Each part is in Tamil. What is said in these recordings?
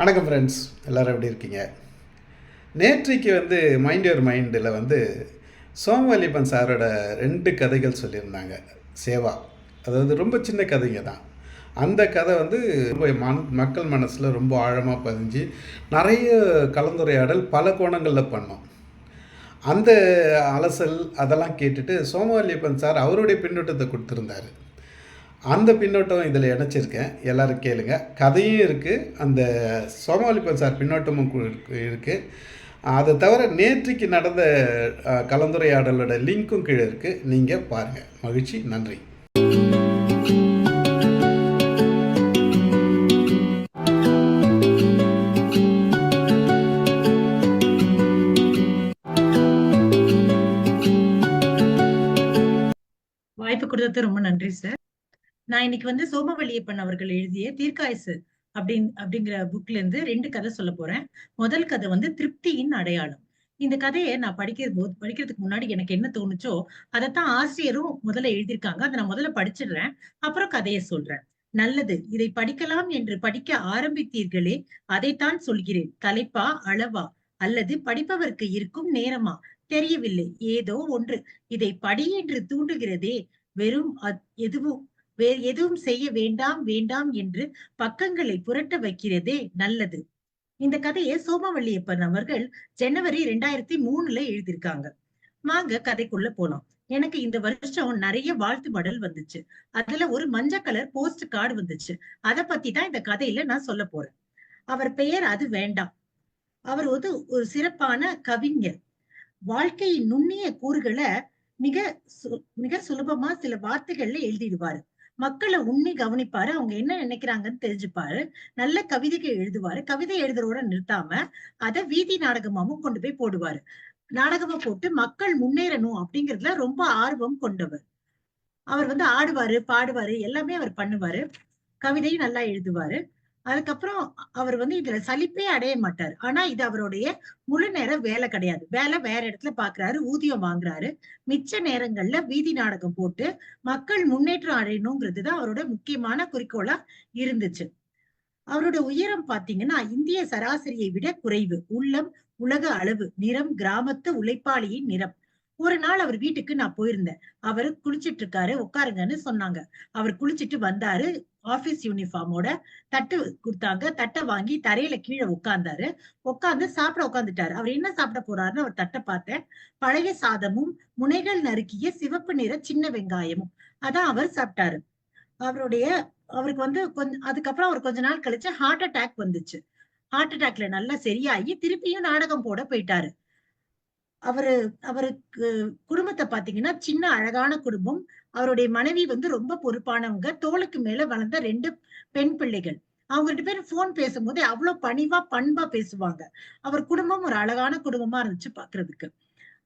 வணக்கம் ஃப்ரெண்ட்ஸ் எல்லோரும் எப்படி இருக்கீங்க? நேற்றைக்கு வந்து மைண்ட் யுவர் மைண்டில் வந்து சோமவல்லிப்பன் சாரோட ரெண்டு கதைகள் சொல்லியிருந்தாங்க. சேவா. அதாவது ரொம்ப சின்ன கதைங்க தான். அந்த கதை வந்து ரொம்ப மன மக்கள் மனசில் ரொம்ப ஆழமாக பதிஞ்சு நிறைய கலந்துரையாடல் பல கோணங்களில் பண்ணோம். அந்த அலசல் அதெல்லாம் கேட்டுட்டு சோமவல்லியப்பன் சார் அவருடைய பின்னூட்டத்தை கொடுத்துருந்தாரு. அந்த பின்னோட்டம் இதில் இணைச்சிருக்கேன். எல்லோரும் கேளுங்க. கதையும் இருக்குது அந்த சோமாலிப்பன் சார் பின்னோட்டமும் இருக்குது அதை தவிர நேற்றுக்கு நடந்த கலந்துரையாடலோட லிங்க்கும் கீழே இருக்குது நீங்கள் பாருங்கள் மகிழ்ச்சி. நன்றி. வாய்ப்பு கொடுத்தது ரொம்ப நன்றி சார். நான் இன்னைக்கு வந்து சோமவல்லியப்பன் அவர்கள் எழுதிய தீர்க்காயசு அப்படின் அப்படிங்கிற புக்ல இருந்து ரெண்டு கதை சொல்ல போறேன். முதல் கதை வந்து திருப்தியின் அடையாளம். இந்த கதையை நான் படிக்கிறது போது படிக்கிறதுக்கு முன்னாடி எனக்கு என்ன தோணுச்சோ அதைத்தான் ஆசிரியரும் முதல்ல எழுதியிருக்காங்க. அதை நான் முதல்ல படிச்சிடுறேன். அப்புறம் கதையை சொல்றேன். நல்லது இதை படிக்கலாம் என்று படிக்க ஆரம்பித்தீர்களே அதைத்தான் சொல்கிறேன். தலைப்பா அளவா? அல்லது படிப்பவருக்கு இருக்கும் நேரமா? தெரியவில்லை. ஏதோ ஒன்று. இதை படி என்று தூண்டுகிறதே வெறும் எதுவும் வேறு எதுவும் செய்ய வேண்டாம் வேண்டாம் என்று பக்கங்களை புரட்ட வைக்கிறதே நல்லது. இந்த கதையை சோமவள்ளியப்பன் அவர்கள் ஜனவரி ரெண்டாயிரத்தி மூணுல எழுதியிருக்காங்க. வாங்க கதைக்குள்ள போலாம். எனக்கு இந்த வருஷம் நிறைய வாழ்த்து மடல் வந்துச்சு. அதுல ஒரு மஞ்சள் கலர் போஸ்ட் கார்டு வந்துச்சு. அத பத்தி தான் இந்த கதையில நான் சொல்ல போறேன். அவர் பெயர் அது வேண்டாம். அவர் வந்து ஒரு சிறப்பான கவிஞர். வாழ்க்கையின் நுண்ணிய கூறுகளை மிக சு- மிக சுலபமா சில வார்த்தைகள்ல எழுதிடுவாரு. மக்களை உண்மை கவனிப்பாரு. அவங்க என்ன நினைக்கிறாங்கன்னு தெரிஞ்சுப்பாரு. நல்ல கவிதைகள் எழுதுவாரு. கவிதை எழுதுறோட நிறுத்தாம அதை வீதி நாடகமாவும் கொண்டு போய் போடுவாரு. நாடகமா போட்டு மக்கள் முன்னேறணும் அப்படிங்கறதுல ரொம்ப ஆர்வம் கொண்டவர். அவர் வந்து ஆடுவாரு பாடுவாரு எல்லாமே அவர் பண்ணுவாரு. கவிதையும் நல்லா எழுதுவாரு. அதுக்கப்புறம் அவர் வந்து இதுல சலிப்பே அடைய மாட்டார். ஆனா இது அவருடைய முழு நேர வேலை கிடையாது. வேலை வேற இடத்துல பாக்குறாரு ஊதியம் வாங்குறாரு. மிச்ச நேரங்கள்ல வீதி நாடகம் போட்டு மக்கள் முன்னேற்றம் அடையணுங்கிறது தான் அவரோட முக்கியமான குறிக்கோளா இருந்துச்சு. அவரோட உயரம் பாத்தீங்கன்னா இந்திய சராசரியை விட குறைவு. உள்ளம் உலக அளவு நிறம் கிராமத்து உழைப்பாளியின் நிறம். ஒரு நாள் அவர் வீட்டுக்கு நான் போயிருந்தேன். அவர் குளிச்சிட்டு இருக்காரு உட்காருங்கன்னு சொன்னாங்க. அவர் குளிச்சிட்டு வந்தாரு ஆபீஸ் யூனிஃபார்மோட தட்டு கொடுத்தாங்க. தட்டை வாங்கி தரையில கீழே உட்கார்ந்தாரு உட்காந்து சாப்பிட உட்காந்துட்டாரு அவர் என்ன சாப்பிட போறாருன்னு அவர் தட்டை பார்த்தேன். பழைய சாதமும் முனைகள் நறுக்கிய சிவப்பு நிற சின்ன வெங்காயமும். அதான் அவர் சாப்பிட்டாரு. அவருடைய அவருக்கு வந்து கொஞ்சம் அதுக்கப்புறம் அவர் கொஞ்ச நாள் கழிச்சு ஹார்ட் அட்டாக் வந்துச்சு. ஹார்ட் அட்டாக்ல நல்லா சரியாகி திருப்பியும் நாடகம் போட போயிட்டாரு. அவரு அவருக்கு குடும்பத்தை பாத்தீங்கன்னா சின்ன அழகான குடும்பம். அவருடைய மனைவி வந்து ரொம்ப பொறுப்பானவங்க. தோளுக்கு மேல வளர்ந்த ரெண்டு பெண் பிள்ளைகள். அவங்க ரெண்டு பேரும் போன் பேசும்போது அவ்வளவு பணிவா பண்பா பேசுவாங்க. அவர் குடும்பம் ஒரு அழகான குடும்பமா இருந்துச்சு பாக்குறதுக்கு.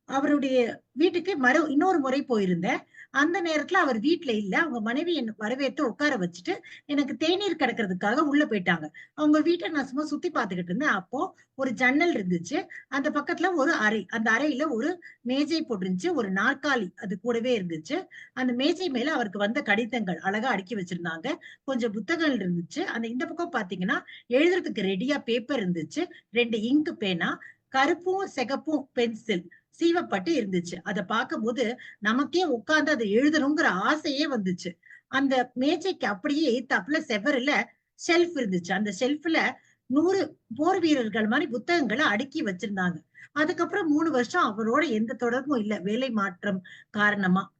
அவருடைய வீட்டுக்கு மறு இன்னொரு முறை போயிருந்தேன். அந்த நேரத்துல அவர் வீட்டுல இல்ல. அவங்க மனைவி என்ன வரவேற்று உட்கார வச்சுட்டு எனக்கு தேநீர் கிடக்கிறதுக்காக உள்ள போயிட்டாங்க. அவங்க வீட்டை நான் சும்மா சுத்தி பார்த்துக்கிட்டு இருந்தேன். அப்போ ஒரு ஜன்னல் இருந்துச்சு. அந்த பக்கத்துல ஒரு அறை. அந்த அறையில ஒரு மேஜை போட்டுருந்துச்சு. ஒரு நாற்காலி அது கூடவே இருந்துச்சு. அந்த மேஜை மேல அவருக்கு வந்த கடிதங்கள் அழகா அடுக்கி வச்சிருந்தாங்க. கொஞ்சம் புத்தகங்கள் இருந்துச்சு. அந்த இந்த பக்கம் பாத்தீங்கன்னா எழுதுறதுக்கு ரெடியா பேப்பர் இருந்துச்சு. ரெண்டு இங்கு பேனா கருப்பும் சிகப்பும் பென்சில் சீவப்பட்டு இருந்துச்சு. அதை பார்க்கும்போது நமக்கே உட்கார்ந்து அதை எழுதணுங்கிற ஆசையே வந்துச்சு. அந்த மேஜைக்கு அப்படியே எய்த்தாப்புல செவருல ஷெல்ஃப் இருந்துச்சு. அந்த ஷெல்ஃப்ல நூறு போர் வீரர்கள் மாதிரி புத்தகங்களை அடுக்கி வச்சிருந்தாங்க. அதுக்கப்புறம் மூணு வருஷம் அவரோட எந்த தொடர்பும் இல்ல. வேலை மாற்றம் காரணமா.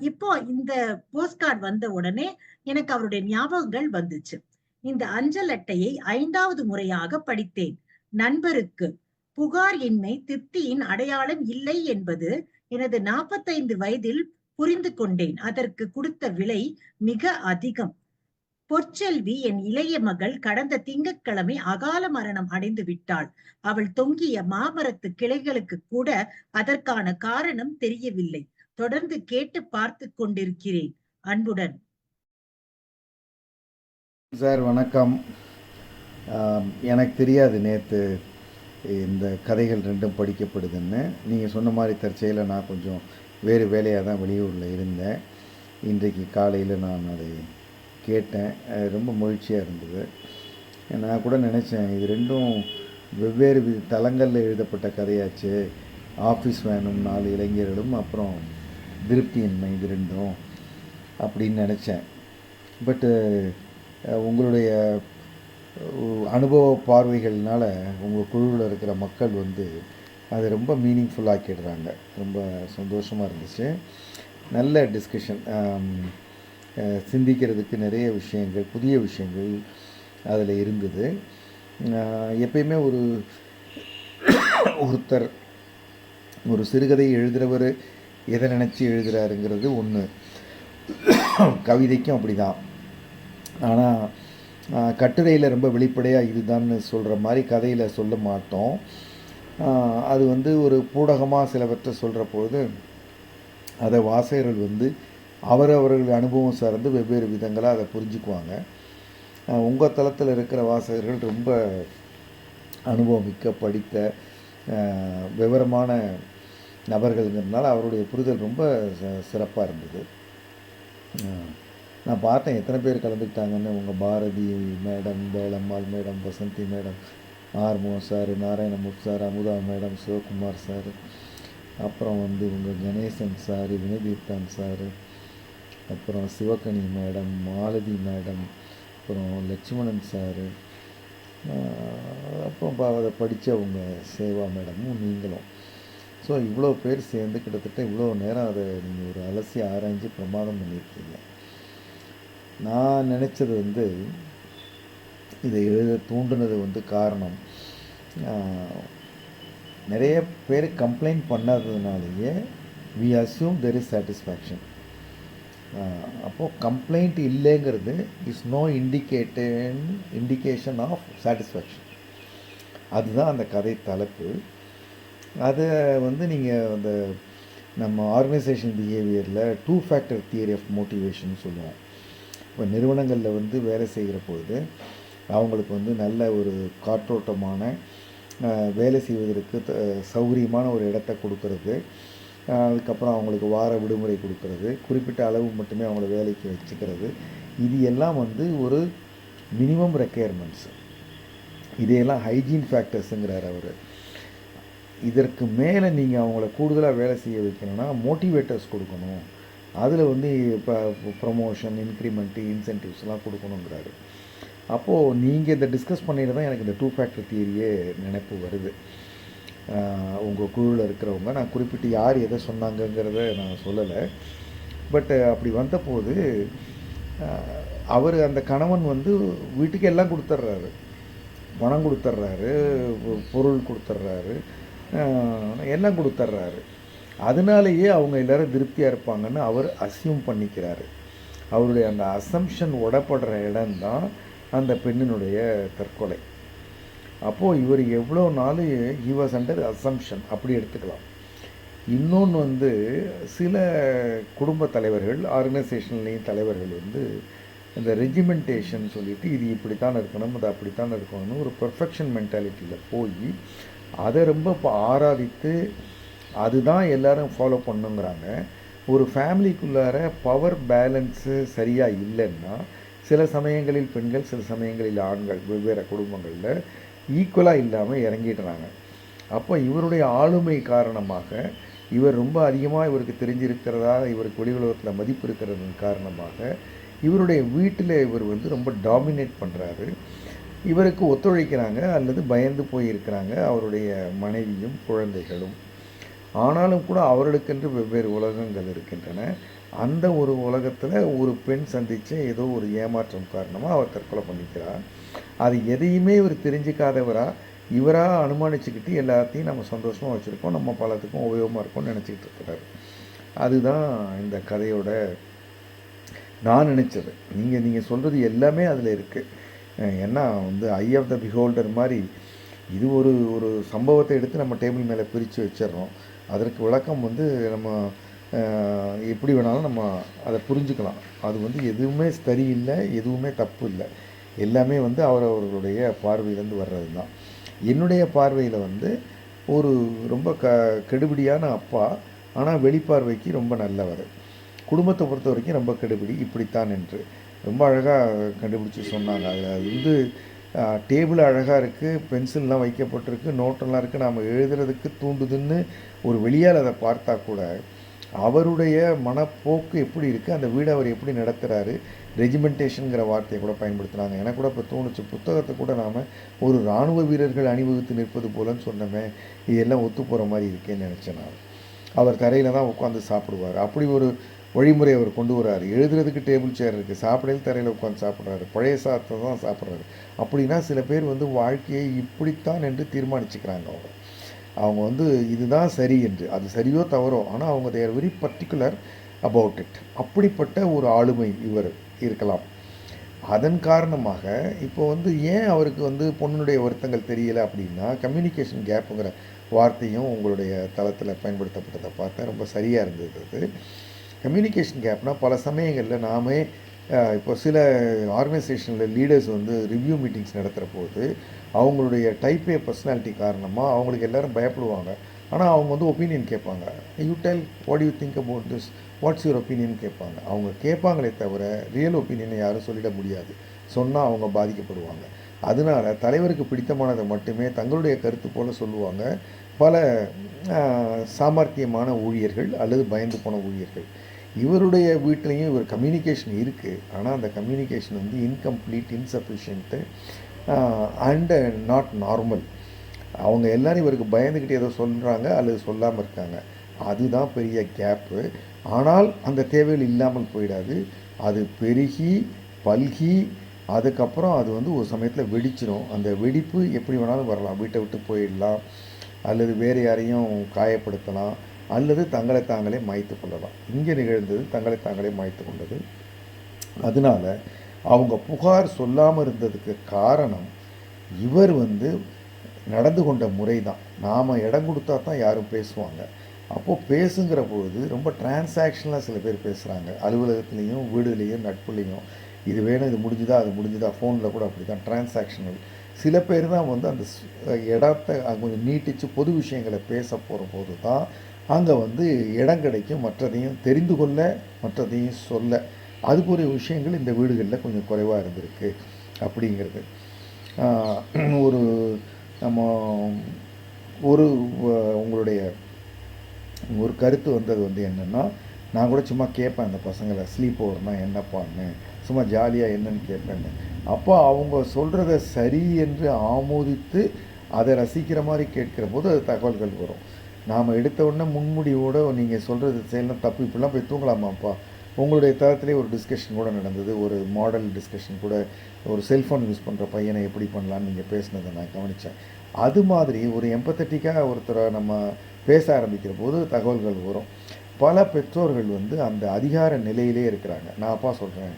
இப்போ இந்த போஸ்ட் கார்டு வந்த உடனே எனக்கு அவருடைய ஞாபகங்கள் வந்துச்சு. இந்த அஞ்சல் அட்டையை ஐந்தாவது முறையாக படித்தேன். நண்பருக்கு புகார் இன்மை திருப்தியின் அடையாளம் இல்லை என்பது எனது நாற்பத்தைந்து வயதில் புரிந்து கொண்டேன். அதற்கு கொடுத்த விலை மிக அதிகம். பொற்செல்வி என் இளைய மகள் கடந்த திங்கட்கிழமை அகால மரணம் அடைந்து விட்டாள். அவள் தொங்கிய மாமரத்து கிளைகளுக்கு கூட அதற்கான காரணம் தெரியவில்லை. தொடர்ந்து கேட்டு பார்த்து கொண்டிருக்கிறேன். அன்புடன். சார் வணக்கம். எனக்கு தெரியாது நேற்று இந்த கதைகள் ரெண்டும் படிக்கப்படுதுன்னு. நீங்கள் சொன்ன மாதிரி தற்செயலில் நான் கொஞ்சம் வேறு வேலையாக தான் வெளியூரில் இருந்தேன். இன்றைக்கு காலையில் நான் அதை கேட்டேன். ரொம்ப மகிழ்ச்சியாக இருந்தது. நான் கூட நினச்சேன் இது ரெண்டும் வெவ்வேறு வி தளங்களில் எழுதப்பட்ட கதையாச்சு. ஆஃபீஸ் வேணும் நாலு இளைஞர்களும் அப்புறம் திருப்தியின்மை இது ரெண்டும் அப்படின்னு நினச்சேன். பட்டு உங்களுடைய அனுபவ பார்வைகள்னால் உங்கள் குழுவில் இருக்கிற மக்கள் வந்து அதை ரொம்ப மீனிங்ஃபுல்லாக்கிடுறாங்க ரொம்ப சந்தோஷமாக இருந்துச்சு. நல்ல டிஸ்கஷன் சிந்திக்கிறதுக்கு நிறைய விஷயங்கள் புதிய விஷயங்கள் அதில் இருந்தது. எப்பயுமே ஒரு ஒருத்தர் ஒரு சிறுகதை எழுதுகிறவர் எதை நினச்சி எழுதுகிறாருங்கிறது ஒன்று கவிதைக்கும் அப்படி தான் ஆனால் கட்டுரையில் ரொம்ப வெளிப்படையாக இதுதான்னு சொல்கிற மாதிரி கதையில் சொல்ல மாட்டோம். அது வந்து ஒரு பூடகமாக சிலவற்றை சொல்கிற பொழுது அதை வாசகர்கள் வந்து அவரவர்கள் அனுபவம் சார்ந்து வெவ்வேறு விதங்களாக அதை புரிஞ்சுக்குவாங்க. உங்கள் தளத்தில் இருக்கிற வாசகர்கள் ரொம்ப அனுபவமிக்க படித்த விவரமான நபர்கள்ங்கிறதுனால அவருடைய புரிதல் ரொம்ப சிறப்பாக இருந்தது. நான் பார்த்தேன் எத்தனை பேர் கலந்துக்கிட்டாங்கன்னு. உங்கள் Bharathi madam Velammal madam Vasanthi madam ஆர்மோ sir Narayanamurthy sir Amudha madam Sivakumar sir. அப்புறம் வந்து உங்கள் கணேசன் சார் வினதீர்த்தான் சார். அப்புறம் சிவகனி மேடம் மாலதி மேடம் அப்புறம் லட்சுமணன் சார். அப்புறம் அதை படித்தவங்க சேவா மேடமும் நீங்களும். ஸோ இவ்வளோ பேர் சேர்ந்து கிட்டத்தட்ட இவ்வளோ நேரம் அதை நீங்கள் ஒரு அலசி ஆராய்ஞ்சு பிரமாதம் பண்ணியிருக்கீங்க. நான் நினச்சது வந்து இதை எழுத தூண்டுனது வந்து காரணம் நிறைய பேர் complaint பண்ணாததுனாலேயே we assume there is satisfaction அப்போது கம்ப்ளைண்ட் இல்லைங்கிறது is no indication indication of satisfaction அதுதான் அந்த கதை தலைப்பு. அதை வந்து நீங்கள் அந்த நம்ம organisation பிஹேவியரில் two factor theory of motivation சொல்லுவோம். இப்போ நிறுவனங்களில் வந்து வேலை செய்கிற பொழுது அவங்களுக்கு வந்து நல்ல ஒரு காற்றோட்டமான வேலை செய்வதற்கு த- சௌகரியமான ஒரு இடத்த கொடுக்கறது. அதுக்கப்புறம் அவங்களுக்கு வார விடுமுறை கொடுக்கறது. குறிப்பிட்ட அளவு மட்டுமே அவங்கள வேலைக்கு வச்சுக்கிறது. இது எல்லாம் வந்து ஒரு மினிமம் ரெக்குயர்மெண்ட்ஸ் இதையெல்லாம் ஹைஜீன் ஃபேக்டர்ஸுங்கிறார் அவர். இதற்கு மேலே நீங்கள் அவங்கள கூடுதலாக வேலை செய்ய வைக்கணும்னா மோட்டிவேட்டர்ஸ் கொடுக்கணும். அதில் வந்து இப்போ ப்ரமோஷன் இன்க்ரிமெண்ட்டு இன்சென்டிவ்ஸ்லாம் கொடுக்கணுங்கிறாரு. அப்போது நீங்கள் இதை டிஸ்கஸ் பண்ணிட்டு தான் எனக்கு இந்த டூ ஃபேக்டர் தியரியே நினைப்பு வருது. உங்கள் குழுவில் இருக்கிறவங்க நான் குறிப்பிட்டு யார் எதை சொன்னாங்கங்கிறத நான் சொல்லலை. பட் அப்படி வந்தபோது அவர் அந்த கணவன் வந்து வீட்டுக்கு எல்லாம் கொடுத்துட்றாரு பணம் கொடுத்துட்றாரு பொருள் கொடுத்துட்றாரு எல்லாம் கொடுத்துட்றாரு அதனாலேயே அவங்க எல்லாரும் திருப்தியாக இருப்பாங்கன்னு அவர் அசியூம் பண்ணிக்கிறாரு. அவருடைய அந்த அசம்ஷன் உடப்படுற இடம்தான் அந்த பெண்ணினுடைய தற்கொலை. அப்போது இவர் எவ்வளோ நாள் ஹி வாஸ் அண்டர் அசம்ஷன் அப்படி எடுத்துக்கலாம். இன்னொன்று வந்து சில குடும்ப தலைவர்கள் ஆர்கனைசேஷன்லேயும் தலைவர்கள் வந்து இந்த ரெஜிமெண்டேஷன் சொல்லிவிட்டு இது இப்படித்தான் இருக்கணும் அது அப்படித்தான் இருக்கணும்னு ஒரு பர்ஃபெக்ஷன் மென்டாலிட்டியில் போய் அதை ரொம்ப இப்போ ஆராதித்து அதுதான் எல்லாரும் ஃபாலோ பண்ணுங்கிறாங்க. ஒரு ஃபேமிலிக்குள்ளார பவர் பேலன்ஸு சரியாக இல்லைன்னா சில சமயங்களில் பெண்கள் சில சமயங்களில் ஆண்கள் வெவ்வேறு குடும்பங்களில் ஈக்குவலாக இல்லாமல் இறங்கிடுறாங்க. அப்போ இவருடைய ஆளுமை காரணமாக இவர் ரொம்ப அதிகமாக இவருக்கு தெரிஞ்சிருக்கிறதா இவருக்கு வெளி உலகத்தில் மதிப்பு இருக்கிறதன் காரணமாக இவருடைய வீட்டில் இவர் வந்து ரொம்ப டாமினேட் பண்ணுறாரு இவருக்கு ஒத்துழைக்கிறாங்க அல்லது பயந்து போயிருக்கிறாங்க அவருடைய மனைவியும் குழந்தைகளும். ஆனாலும் கூட அவர்களுக்கென்று வெவ்வேறு உலகங்கள் இருக்கின்றன. அந்த ஒரு உலகத்தில் ஒரு பெண் சந்தித்து ஏதோ ஒரு ஏமாற்றம் காரணமாக அவர் தற்கொலை பண்ணிக்கிறார். அது எதையுமே இவர் தெரிஞ்சுக்காதவரா? இவராக அனுமானிச்சுக்கிட்டு எல்லாத்தையும் நம்ம சந்தோஷமாக வச்சுருக்கோம். நம்ம பலத்துக்கும் உபயோகமாக இருக்கும்னு நினச்சிக்கிட்டு இருக்கிறார். அதுதான் இந்த கதையோட நான் நினச்சது. நீங்கள் நீங்கள் சொல்கிறது எல்லாமே அதில் இருக்குது ஏன்னா வந்து ஐ ஆஃப் த பிஹோல்டர் மாதிரி இது ஒரு ஒரு சம்பவத்தை எடுத்து நம்ம டேபிள் மேலே பிரித்து வச்சிடுறோம். அதற்கு விளக்கம் வந்து நம்ம எப்படி வேணாலும் நம்ம அதை புரிஞ்சுக்கலாம். அது வந்து எதுவுமே சரியில்லை எதுவுமே தப்பு இல்லை எல்லாமே வந்து அவரவர்களுடைய பார்வையிலேருந்து வர்றது தான் என்னுடைய பார்வையில் வந்து ஒரு ரொம்ப க கெடுபிடியான அப்பா ஆனால் வெளிப்பார்வைக்கு ரொம்ப நல்லவர். குடும்பத்தை பொறுத்த வரைக்கும் ரொம்ப கெடுபிடி இப்படித்தான் என்று. ரொம்ப அழகாக கண்டுபிடிச்சி சொன்னாங்க. அது வந்து டேபிள் அழகாக இருக்குது பென்சில்லாம் வைக்கப்பட்டிருக்கு நோட்டெல்லாம் இருக்குது நாம் எழுதுறதுக்கு தூண்டுதுன்னு ஒரு வெளியால் அதை பார்த்தா கூட அவருடைய மனப்போக்கு எப்படி இருக்குது அந்த வீடை அவர் எப்படி நடத்துகிறாரு ரெஜிமெண்டேஷனுங்கிற வார்த்தையை கூட பயன்படுத்துகிறாங்க எனக்கு கூட இப்போ தோணுச்சு புத்தகத்தை கூட நாம் ஒரு இராணுவ வீரர்கள் அணிவகுத்து நிற்பது போலன்னு சொன்னோமே இதெல்லாம் ஒத்து போகிற மாதிரி இருக்கேன்னு நினச்சேன் நான். அவர் தரையில் தான் உட்காந்து சாப்பிடுவார். அப்படி ஒரு வழிமுறை அவர் கொண்டு வராரு. எழுதுறதுக்கு டேபிள் சேர் இருக்குது சாப்பிடையில் தரையில் உட்காந்து சாப்பிட்றாரு. பழைய சாதத்தை தான் சாப்பிட்றாரு. அப்படின்னா சில பேர் வந்து வாழ்க்கையை இப்படித்தான் என்று தீர்மானிச்சுக்கிறாங்க அவங்க. அவங்க வந்து இதுதான் சரி என்று. அது சரியோ தவறோ. ஆனால் அவங்க they're very particular about it அப்படிப்பட்ட ஒரு ஆளுமை இவர் இருக்கலாம். அதன் காரணமாக இப்போ வந்து ஏன் அவருக்கு வந்து பொண்ணுடைய வருத்தங்கள் தெரியலை அப்படின்னா கம்யூனிகேஷன் கேப்புங்கிற வார்த்தையும் உங்களுடைய தளத்தில் பயன்படுத்தப்பட்டதை பார்த்தா ரொம்ப சரியாக இருந்தது அது. கம்யூனிகேஷன் கேப்னால் பல சமயங்களில் நாமே இப்போ சில ஆர்கனைசேஷனில் லீடர்ஸ் வந்து ரிவ்யூ மீட்டிங்ஸ் நடத்துகிற போது அவங்களுடைய டைப் ஏ பர்சனாலிட்டி காரணமாக அவங்களுக்கு எல்லோரும் பயப்படுவாங்க. ஆனால் அவங்க வந்து ஒப்பீனியன் கேட்பாங்க. You tell what you think about this what's your opinion கேட்பாங்க. அவங்க கேட்பாங்களே தவிர ரியல் ஒப்பீனியனை யாரும் சொல்லிட முடியாது. சொன்னால் அவங்க பாதிக்கப்படுவாங்க. அதனால தலைவருக்கு பிடித்தமானதை மட்டுமே தங்களுடைய கருத்து போல் சொல்லுவாங்க. பல சாமர்த்தியமான ஊழியர்கள் அல்லது பயந்து போன ஊழியர்கள். இவருடைய வீட்லேயும் இவர் கம்யூனிகேஷன் இருக்குது ஆனால் அந்த கம்யூனிகேஷன் வந்து incomplete insufficient and not normal அவங்க எல்லாரும் இவருக்கு பயந்துக்கிட்டு ஏதோ சொல்கிறாங்க அல்லது சொல்லாமல் இருக்காங்க. அதுதான் பெரிய கேப்பு ஆனால் அந்த தேவைகள் இல்லாமல் போயிடாது. அது பெருகி பல்கி அதுக்கப்புறம் அது வந்து ஒரு சமயத்தில் வெடிச்சிடும் அந்த வெடிப்பு எப்படி வேணாலும் வரலாம். வீட்டை விட்டு போயிடலாம். அல்லது வேறு யாரையும் காயப்படுத்தலாம் அல்லது தங்களை தாங்களே மாய்த்து கொள்ளலாம். இங்கே நிகழ்ந்தது தங்களை தாங்களே மாய்த்து கொண்டது. அதனால அவங்க புகார் சொல்லாமல் இருந்ததுக்கு காரணம் இவர் வந்து நடந்து கொண்ட முறை தான் நாம் இடம் கொடுத்தா தான் யாரும் பேசுவாங்க. அப்போது பேசுங்கிற பொழுது ரொம்ப டிரான்சாக்ஷனாக சில பேர் பேசுகிறாங்க அலுவலகத்துலேயும் வீடுலேயும் நட்புலேயும். இது வேணும் இது முடிஞ்சுதா அது முடிஞ்சுதா? ஃபோனில் கூட அப்படி தான் டிரான்சாக்ஷனல் சில பேர் தான் வந்து அந்த இடத்த கொஞ்சம் நீட்டிச்சு பொது விஷயங்களை பேச போகிற போது தான் அங்கே வந்து இடம் கிடைக்கும். மற்றதையும் தெரிந்து கொள்ள மற்றதையும் சொல்ல. அதுக்குரிய விஷயங்கள் இந்த வீடுகளில் கொஞ்சம் குறைவாக இருந்திருக்கு அப்படிங்கிறது. ஒரு நம்ம ஒரு உங்களுடைய ஒரு கருத்து வந்தது வந்து என்னென்னா நான் கூட சும்மா கேட்பேன் அந்த பசங்களை ஸ்லீப் ஓவர்னா என்னப்பான்னு சும்மா ஜாலியாக என்னன்னு கேட்பேன்னு அப்போ அவங்க சொல்கிறத சரி என்று ஆமோதித்து அதை ரசிக்கிற மாதிரி கேட்கிற போது அது தகவல்கள் வரும். நாம் எடுத்த உடனே முன்முடிவோடு நீங்கள் சொல்கிறது செய்யலாம் தப்பு இப்படிலாம் போய் தூங்கலாமாப்பா? உங்களுடைய தரத்திலே ஒரு டிஸ்கஷன் கூட நடந்தது. ஒரு மாடல் டிஸ்கஷன் கூட ஒரு செல்ஃபோன் யூஸ் பண்ணுற பையனை எப்படி பண்ணலான்னு நீங்கள் பேசுனதை நான் கவனித்தேன் அது மாதிரி ஒரு எம்பத்தட்டிக்காக ஒருத்தரை நம்ம பேச ஆரம்பிக்கிற போது தகவல்கள் வரும். பல பெற்றோர்கள் வந்து அந்த அதிகார நிலையிலே இருக்கிறாங்க. நான் அப்பா சொல்கிறேன்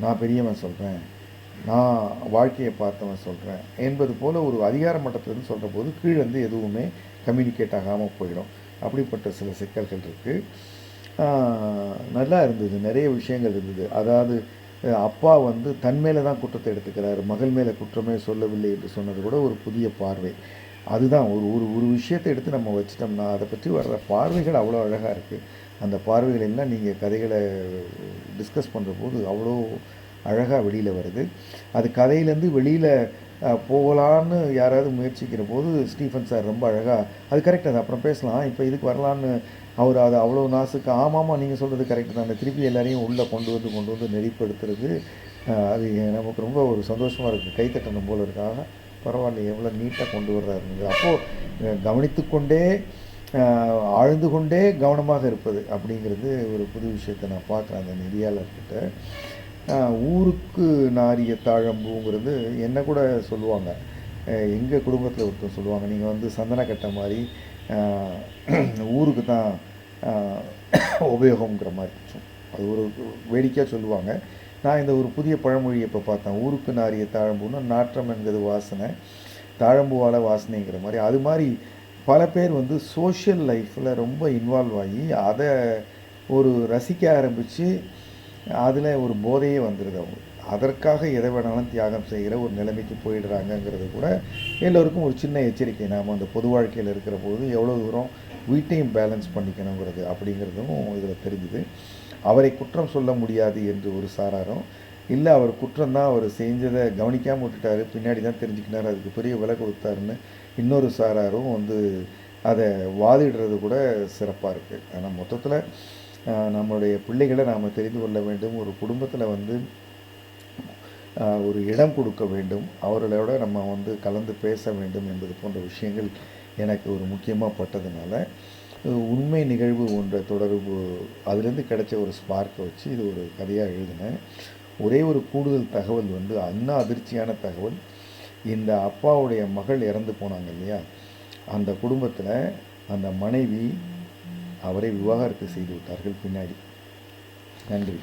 நான் பெரியவன் சொல்கிறேன் நான் வாழ்க்கையை பார்த்தவன் சொல்கிறேன் என்பது போல் ஒரு அதிகார மட்டத்திலேருந்து சொல்கிற போது கீழே வந்து எதுவுமே கம்யூனிகேட் ஆகாமல் போயிடும். அப்படிப்பட்ட சில சிக்கல்கள் இருக்குது நல்லா இருந்தது. நிறைய விஷயங்கள் இருந்தது. அதாவது அப்பா வந்து தன் மேலே தான் குற்றத்தை எடுத்துக்கிறார். மகள் மேலே குற்றமே சொல்லவில்லை என்று சொன்னது கூட ஒரு புதிய பார்வை. அதுதான் ஒரு ஒரு ஒரு விஷயத்தை எடுத்து நம்ம வச்சிட்டோம்னா அதை பற்றி வர்ற பார்வைகள் அவ்வளோ அழகாக இருக்குது அந்த பார்வைகள் எல்லாம் நீங்கள் கதைகளை டிஸ்கஸ் பண்ணுற போது அவ்வளோ அழகாக வெளியில் வருது. அது கதையிலேருந்து வெளியில் போகலான்னு யாராவது முயற்சிக்கிற போது ஸ்டீஃபன் சார் ரொம்ப அழகாக அது கரெக்ட் அது அப்புறம் பேசலாம் இப்போ இதுக்கு வரலான்னு அவர் அதை அவ்வளோ நாசுக்கு ஆமாம் நீங்கள் சொல்கிறது கரெக்ட் தான் அந்த திருப்பி எல்லாரையும் உள்ளே கொண்டு வந்து கொண்டு வந்து நெறிப்படுத்துறது அது நமக்கு ரொம்ப ஒரு சந்தோஷமாக இருக்குது கைத்தட்டணும் போல இருக்காக பரவாயில்ல எவ்வளோ நீட்டாக கொண்டு வர்றாருங்க அப்போது கவனித்து கொண்டே ஆழ்ந்து கொண்டே கவனமாக இருப்பது அப்படிங்கிறது ஒரு புது விஷயத்தை நான் பார்க்குறேன் அந்த நெறியாளர்கிட்ட. ஊருக்கு நாரிய தாழம்பூங்கிறது என்ன கூட சொல்லுவாங்க. எங்கள் குடும்பத்தில் ஒருத்தர் சொல்லுவாங்க நீங்கள் வந்து சந்தனக்கட்டை மாதிரி ஊருக்கு தான் உபயோகங்கிற மாதிரி அது ஒரு வேடிக்கையாக சொல்லுவாங்க. நான் இந்த ஒரு புதிய பழமொழியை இப்போ பார்த்தேன். ஊருக்கு நாரிய தாழம்பூன்னா நாற்றம் என்கிறது வாசனை தாழம்பூவால் வாசனைங்கிற மாதிரி அது மாதிரி பல பேர் வந்து சோஷியல் லைஃப்பில் ரொம்ப இன்வால்வ் ஆகி அதை ஒரு ரசிக்க ஆரம்பித்து அதில் ஒரு போதையே வந்துடுது அவங்களுக்கு அதற்காக எதை வேணாலும் தியாகம் செய்கிற ஒரு நிலைமைக்கு போயிடுறாங்கங்கிறது கூட எல்லோருக்கும் ஒரு சின்ன எச்சரிக்கை. நாம் அந்த பொது வாழ்க்கையில் இருக்கிற போது எவ்வளோ தூரம் வீட்டையும் பேலன்ஸ் பண்ணிக்கணுங்கிறது அப்படிங்கிறதும் இதில் தெரிஞ்சுது. அவரை குற்றம் சொல்ல முடியாது என்று ஒரு சாராரும் இல்லை அவர் குற்றம் தான் அவர் செஞ்சதை கவனிக்காமல் விட்டுட்டாரு பின்னாடி தான் தெரிஞ்சுக்கினார் அதுக்கு பெரிய விலை கொடுத்தாருன்னு இன்னொரு சாராரும் வந்து அதை வாதிடுறது கூட சிறப்பாக இருக்குது ஆனால் மொத்தத்தில் நம்மளுடைய பிள்ளைகளை நாம் தெரிந்து கொள்ள வேண்டும். ஒரு குடும்பத்தில் வந்து ஒரு இடம் கொடுக்க வேண்டும். அவர்களோட நம்ம வந்து கலந்து பேச வேண்டும் என்பது போன்ற விஷயங்கள் எனக்கு ஒரு முக்கியமாக பட்டதுனால உண்மை நிகழ்வு ஒன்ற தொடர்பு அதுலேருந்து கிடைச்ச ஒரு ஸ்பார்க்கை வச்சு இது ஒரு கதையாக எழுதினேன். ஒரே ஒரு கூடுதல் தகவல் வந்து அண்ணா அதிர்ச்சியான தகவல். இந்த அப்பாவுடைய மகள் இறந்து போனாங்க இல்லையா? அந்த குடும்பத்தில் அந்த மனைவி அவரை விவாகரத்து செய்து விட்டார்கள் பின்னாடி. நன்றி.